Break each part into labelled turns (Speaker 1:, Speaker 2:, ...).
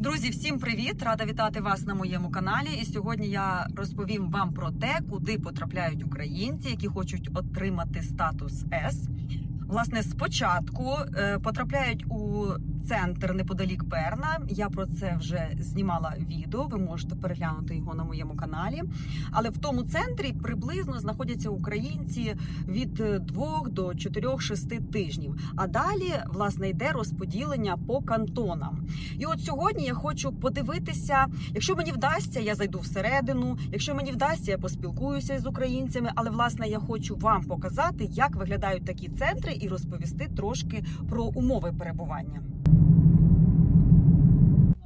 Speaker 1: Друзі, всім привіт! Рада вітати вас на моєму каналі. І сьогодні я розповім вам про те, куди потрапляють українці, які хочуть отримати статус С. Власне, спочатку е, потрапляють у центр неподалік Берна. Я про це вже знімала відео. Ви можете переглянути його на моєму каналі. Але в тому центрі приблизно знаходяться українці від 2 до 4-6 тижнів. А далі власне йде розподілення по кантонам. І от сьогодні я хочу подивитися, якщо мені вдасться, я зайду всередину. Якщо мені вдасться, я поспілкуюся з українцями. Але власне я хочу вам показати, як виглядають такі центри, і розповісти трошки про умови перебування.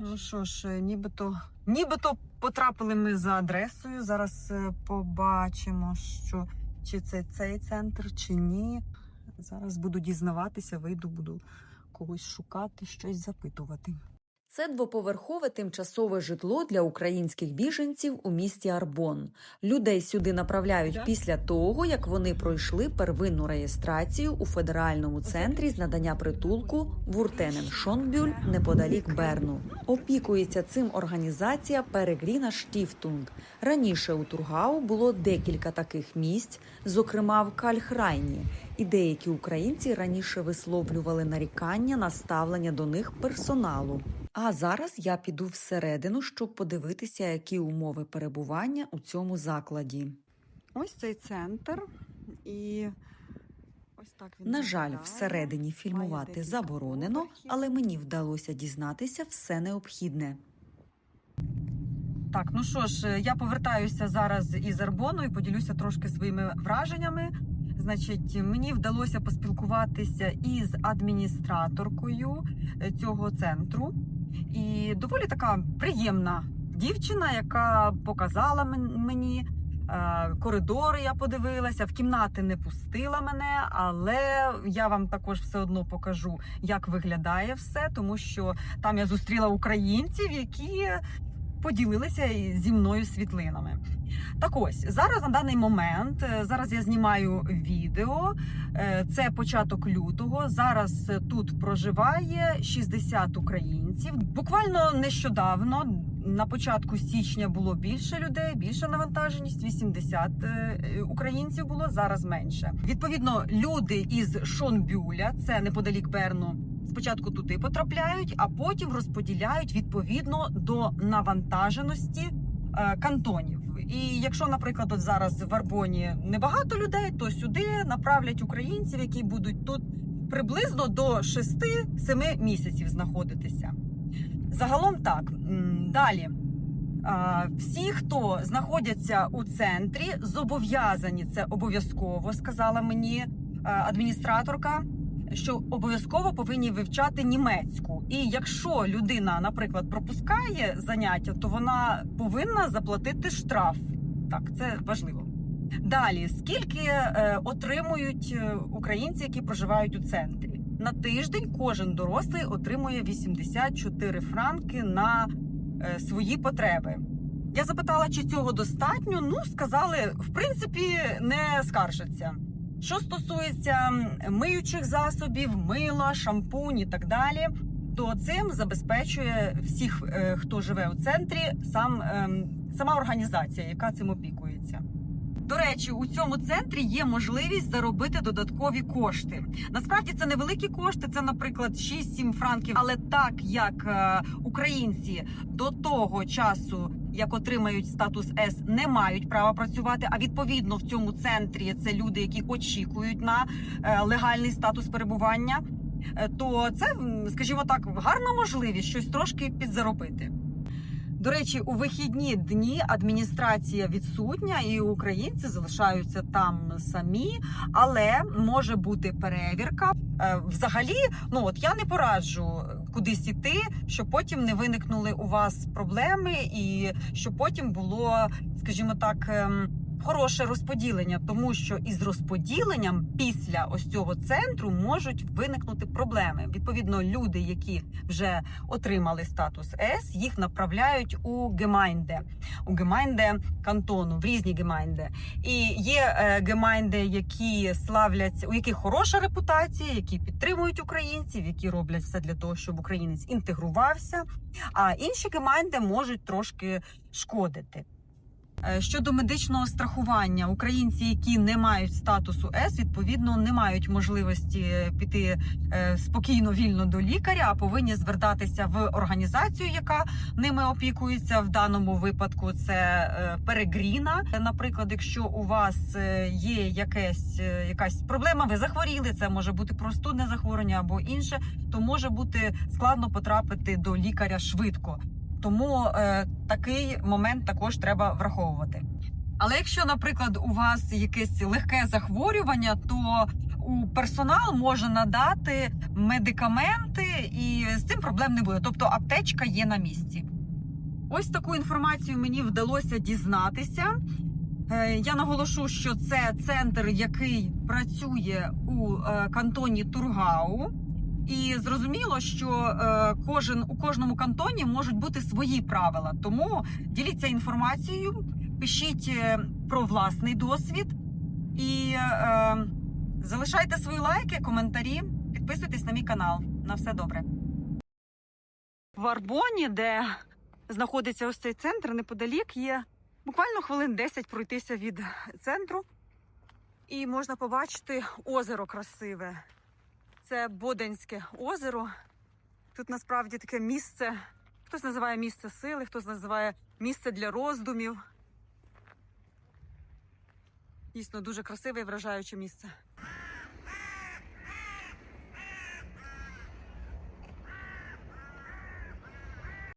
Speaker 1: Ну що ж, нібито, нібито потрапили ми за адресою. Зараз е, побачимо, що чи це цей центр, чи ні. Зараз буду дізнаватися, вийду, буду когось шукати, щось запитувати.
Speaker 2: Це двоповерхове тимчасове житло для українських біженців у місті Арбон. Людей сюди направляють
Speaker 1: Да.
Speaker 2: після того, як вони пройшли первинну реєстрацію у федеральному центрі з надання притулку Вуртенен Шонбюль неподалік Берну. Опікується цим організація Перегріна Штіфтунг. Раніше у Тургау було декілька таких місць, зокрема в Кальхрайні. І деякі українці раніше висловлювали нарікання на ставлення до них персоналу. А зараз я піду всередину, щоб подивитися, які умови перебування у цьому закладі.
Speaker 1: Ось цей центр і ось так він
Speaker 2: На жаль, всередині фільмувати заборонено, але мені вдалося дізнатися все необхідне.
Speaker 1: Так, ну що ж, я повертаюся зараз із Арбону і поділюся трошки своїми враженнями. Значить, мені вдалося поспілкуватися із адміністраторкою е, цього центру. І доволі така приємна дівчина, яка показала мен- мені е, коридори. Я подивилася, в кімнати не пустила мене, але я вам також все одно покажу, як виглядає все, тому що там я зустріла українців, які поділилися зі мною світлинами. Так ось зараз на даний момент, е, зараз я знімаю відео. е, Це початок лютого. Зараз тут проживає 60 українців. Буквально нещодавно, на початку січня, було більше людей, більша навантаженість. 80 е, українців було зараз менше. Відповідно, люди із Шонбюля, це неподалік Берну. Спочатку туди потрапляють, а потім розподіляють відповідно до навантаженості кантонів. І якщо, наприклад, от зараз в Арбоні небагато людей, то сюди направлять українців, які будуть тут приблизно до 6-7 місяців знаходитися. Загалом так. Далі. Всі, хто знаходяться у центрі, зобов'язані це обов'язково, сказала мені е, адміністраторка, що обов'язково повинні вивчати німецьку. І якщо людина, наприклад, пропускає заняття, то вона повинна заплатити штраф. Так, це важливо. Далі, скільки е, отримують е, українці, які проживають у центрі? На тиждень кожен дорослий отримує 84 франки на е, свої потреби. Я запитала, чи цього достатньо. Ну, сказали, в принципі, не скаржаться. Що стосується миючих засобів, мила, шампунь і так далі, то цим забезпечує всіх, е, хто живе у центрі, сам ем, сама організація, яка цим опікується. До речі, у цьому центрі є можливість заробити додаткові кошти. Насправді це невеликі кошти, це, наприклад, 6-7 франків. Але так як е, українці до того часу, як отримають статус С, не мають права працювати. А відповідно в цьому центрі це люди, які очікують на е, легальний статус перебування. е, То це, скажімо так, гарна можливість щось трошки підзаробити. До речі, у вихідні дні адміністрація відсутня, і українці залишаються там самі, але може бути перевірка. Е, Взагалі, ну от я не пораджу кудись іти, щоб потім не виникнули у вас проблеми, і щоб потім було, скажімо так. Хороше розподілення, тому що із розподіленням після ось цього центру можуть виникнути проблеми. Відповідно, люди, які вже отримали статус С, їх направляють у гемайнде, у гемайнде кантону, в різні гемайнде. І є е, гемайнди, які славляться, у яких хороша репутація, які підтримують українців, які роблять все для того, щоб українець інтегрувався. А інші гемайнди можуть трошки шкодити. Е, Щодо медичного страхування, українці, які не мають статусу С, відповідно не мають можливості піти е, спокійно вільно до лікаря, а повинні звертатися в організацію, яка ними опікується. В даному випадку це е, Перегріна. Наприклад, якщо у вас є якесь, якась проблема, ви захворіли, це може бути простудне захворювання або інше, то може бути складно потрапити до лікаря швидко. Тому е, такий момент також треба враховувати. Але якщо, наприклад, у вас якесь легке захворювання, то у персонал може надати медикаменти, і з цим проблем не буде. Тобто аптечка є на місці. Ось таку інформацію мені вдалося дізнатися. Е, Я наголошу, що це центр, який працює у е, кантоні Тургау. І зрозуміло, що е, кожен у кожному кантоні можуть бути свої правила. Тому діліться інформацією, пишіть е, про власний досвід і е, залишайте свої лайки, коментарі, підписуйтесь на мій канал. На все добре. В Арбоні, де знаходиться ось цей центр, неподалік є буквально хвилин 10 пройтися від центру, і можна побачити озеро красиве. Це Боденське озеро. Тут насправді таке місце. Хтось називає місце сили, хтось називає місце для роздумів. Дійсно дуже красиве і вражаюче місце.